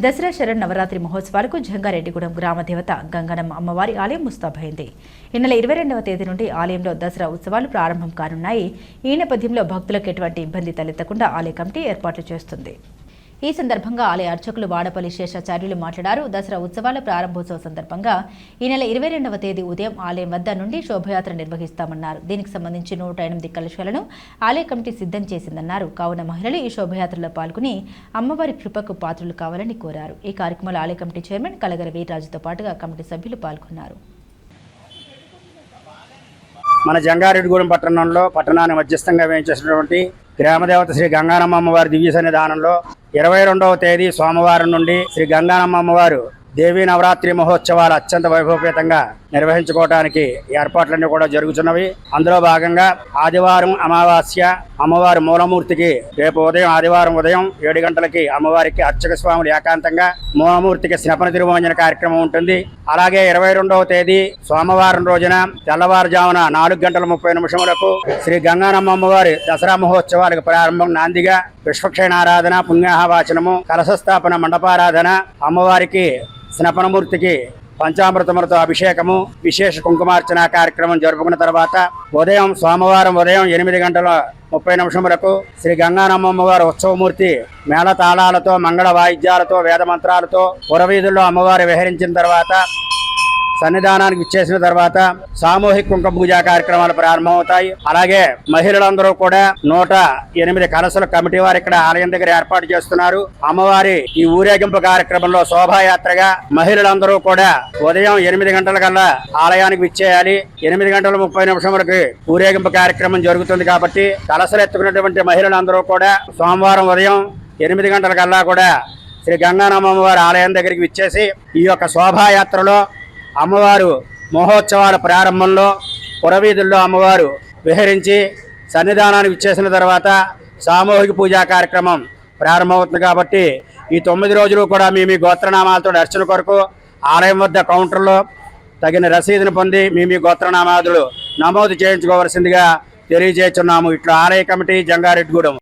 దసరా శరణ్ నవరాత్రి మహోత్సవాలకు జంగారెడ్డిగూడెం గ్రామ దేవత గంగనమ్మ అమ్మవారి ఆలయం ముస్తాబైంది. ఈ నెల ఇరవై రెండవ తేదీ నుండి ఆలయంలో దసరా ఉత్సవాలు ప్రారంభం కానున్నాయి. ఈ నేపథ్యంలో భక్తులకు ఎటువంటి ఇబ్బంది తలెత్తకుండా ఆలయ కమిటీ ఏర్పాట్లు చేస్తుంది. ఈ సందర్భంగా ఆలయ అర్చకులు వాడపల్లి శేషాచార్యులు మాట్లాడారు. దసరా ఉత్సవాల ప్రారంభోత్సవ సందర్భంగా ఈ నెల ఇరవై రెండవ తేదీ ఉదయం ఆలయం వద్ద నుండి శోభయాత్ర నిర్వహిస్తామన్నారు. దీనికి సంబంధించి నూట ఎనిమిది కలశాలను ఆలయ కమిటీ సిద్ధం చేసిందన్నారు. కావున మహిళలు ఈ శోభయాత్రలో పాల్గొని అమ్మవారి కృపకు పాత్రలు కావాలని కోరారు. ఈ కార్యక్రమంలో ఆలయ కమిటీ చైర్మన్ కలగర వీరరాజుతో పాటుగా కమిటీ సభ్యులు పాల్గొన్నారు. మన జంగారెడ్డిగూడెం పట్టణంలో పట్టణాన్ని మధ్యస్థంగా వేయించేసినటువంటి గ్రామదేవత శ్రీ గంగానమ్మ అమ్మవారి దివ్య సన్నిధానంలో ఇరవై రెండవ తేదీ సోమవారం నుండి శ్రీ గంగానమ్మ అమ్మవారు దేవీ నవరాత్రి మహోత్సవాలు అత్యంత వైభవపేతంగా నిర్వహించుకోవడానికి ఏర్పాట్లన్నీ కూడా జరుగుతున్నవి. అందులో భాగంగా ఆదివారం అమావాస్య అమ్మవారి మూలమూర్తికి రేపు ఉదయం ఆదివారం ఉదయం ఏడు గంటలకి అమ్మవారికి అర్చక స్వాములు ఏకాంతంగా మూలమూర్తికి స్నపన తిరుమంజన కార్యక్రమం ఉంటుంది. అలాగే ఇరవై రెండవ తేదీ సోమవారం రోజున తెల్లవారుజామున నాలుగు గంటల ముప్పై నిమిషములకు శ్రీ గంగానమ్మ అమ్మవారి దసరా మహోత్సవాలకు ప్రారంభం నాందిగా విశ్వక్షేణారాధన పుణ్యాహవాచనము కలశస్థాపన మండపారాధన అమ్మవారికి స్నపనమూర్తికి పంచామృతములతో అభిషేకము విశేష కుంకుమార్చన కార్యక్రమం జరుపుకున్న తర్వాత ఉదయం సోమవారం ఉదయం ఎనిమిది గంటల ముప్పై నిమిషములకు శ్రీ గంగానమ్మ వారి ఉత్సవమూర్తి మేళతాళాలతో మంగళ వాయిద్యాలతో వేద మంత్రాలతో పురవీధుల్లో అమ్మవారు విహరించిన తర్వాత సన్నిధానానికి ఇచ్చేసిన తర్వాత సామూహిక కుంకుమ పూజా కార్యక్రమాలు ప్రారంభమవుతాయి. అలాగే మహిళలందరూ కూడా నూట ఎనిమిది కలసల కమిటీ వారు ఇక్కడ ఆలయం దగ్గర ఏర్పాటు చేస్తున్నారు. అమ్మవారి ఈ ఊరేగింపు కార్యక్రమంలో శోభాయాత్రగా మహిళలందరూ కూడా ఉదయం ఎనిమిది గంటల కల్లా ఆలయానికి విచ్చేయాలి. ఎనిమిది గంటల ముప్పై నిమిషం వరకు ఊరేగింపు కార్యక్రమం జరుగుతుంది కాబట్టి కలసలు ఎత్తుకున్నటువంటి మహిళలందరూ కూడా సోమవారం ఉదయం ఎనిమిది గంటల కల్లా కూడా శ్రీ గంగానమ్మ వారి ఆలయం దగ్గరికి విచ్చేసి ఈ యొక్క శోభాయాత్రలో అమ్మవారు మహోత్సవాల ప్రారంభంలో పురవీధుల్లో అమ్మవారు విహరించి సన్నిధానానికి ఇచ్చేసిన తర్వాత సామూహిక పూజా కార్యక్రమం ప్రారంభమవుతుంది కాబట్టి ఈ తొమ్మిది రోజులు కూడా మీ మీ గోత్రనామాలతో అర్చన కొరకు ఆలయం వద్ద కౌంటర్లో తగిన రసీదును పొంది మీ మీ గోత్రనామాదులు నమోదు చేయించుకోవలసిందిగా తెలియజేస్తున్నాము. ఇట్లా ఆలయ కమిటీ జంగారెడ్డిగూడెం